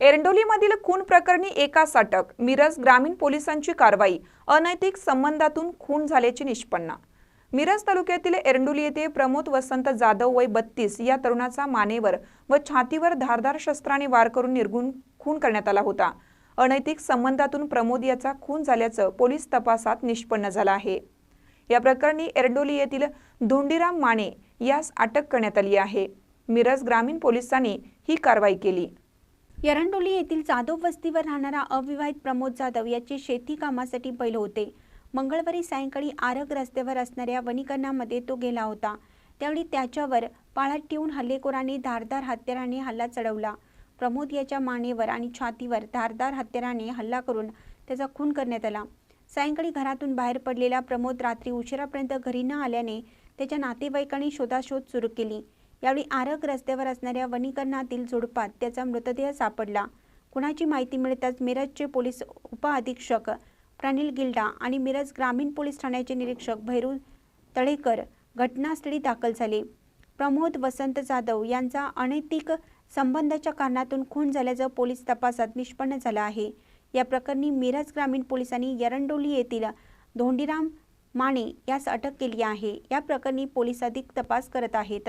एरंडोलीमधील खून प्रकरणी एकास अटक मिरज ग्रामीण पोलिसांची कारवाई अनैतिक संबंधातून खून झाल्याची निष्पन्न. मिरज तालुक्यातील एरंडोली येथे प्रमोद वसंत जाधव वय बत्तीस या तरुणाचा मानेवर व छातीवर धारदार शस्त्राने वार करून निर्गुण खून करण्यात आला होता. अनैतिक संबंधातून प्रमोद याचा खून झाल्याचं पोलीस तपासात निष्पन्न झालं आहे. या प्रकरणी एरंडोली येथील धोंडीराम माने यास अटक करण्यात आली आहे. मिरज ग्रामीण पोलिसांनी ही कारवाई केली. एरंडोली येथील जाधव वस्तीवर राहणारा अविवाहित प्रमोद जाधव याचे शेती कामासाठी बैल होते. मंगळवारी सायंकाळी आरग रस्त्यावर असणाऱ्या वनीकरणामध्ये तो गेला होता. त्यावेळी त्याच्यावर पाळत ठेवून हल्लेखोराने धारदार हत्याराने हल्ला चढवला. प्रमोद याच्या मानेवर आणि छातीवर धारदार हत्याराने हल्ला करून त्याचा खून करण्यात आला. सायंकाळी घरातून बाहेर पडलेला प्रमोद रात्री उशिरापर्यंत घरी न आल्याने त्याच्या नातेवाईकांनी शोधाशोध सुरू केली. यावेळी आरग रस्त्यावर असणाऱ्या वनीकरणातील झुडपात त्याचा मृतदेह सापडला. कुणाची माहिती मिळताच मिरजचे पोलीस उपअधीक्षक प्रनिल गिल्डा आणि मिरज ग्रामीण पोलीस ठाण्याचे निरीक्षक भैरू तळेकर घटनास्थळी दाखल झाले. प्रमोद वसंत जाधव यांचा अनैतिक संबंधाच्या कारणातून खून झाल्याचं पोलीस तपासात निष्पन्न झालं आहे. या प्रकरणी मिरज ग्रामीण पोलिसांनी एरंडोली येथील धोंडीराम माने यास अटक केली आहे. या प्रकरणी पोलीस अधिक तपास करत आहेत.